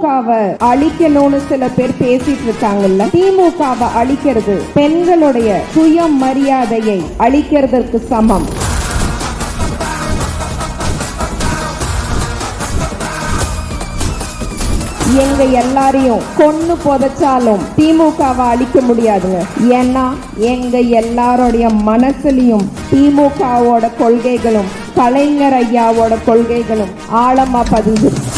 திமுகவை அழிக்கணும்னு சில பேர் பேசிட்டு இருக்காங்கல்ல. திமுகவை அழிக்கிறது பெண்களுடைய சுயம் மரியாதையை அழிக்கிறதற்கு சமம். எங்க எல்லாரையும் கொன்னு புதைச்சாலும் திமுகவை அழிக்க முடியாதுங்க. ஏன்னா எங்க எல்லாருடைய மனசுலயும் திமுகவோட கொள்கைகளும் கலைஞர் ஐயாவோட கொள்கைகளும் ஆழமா பதிஞ்சிருக்கு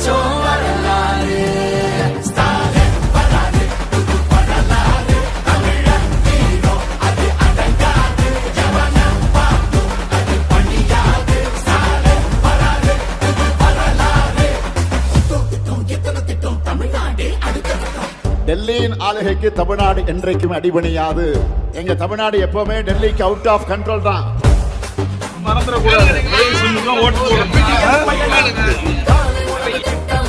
அச்சம் வரலாறு டெல்லியின் ஆளுகைக்கு தமிழ்நாடு என்றைக்கும் அடிபணியாது. எங்க தமிழ்நாடு எப்பவுமே டெல்லிக்கு அவுட் ஆஃப் கண்ட்ரோல் தான். மறந்துடக்கூடாது. Wait.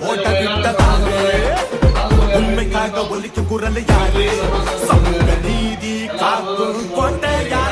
ஓட்ட விட்ட தாங்க உண்மைக்காக ஒலிக்கும் குரல் யாரு? சமூக நீதி காக்கும் கொண்ட யாரு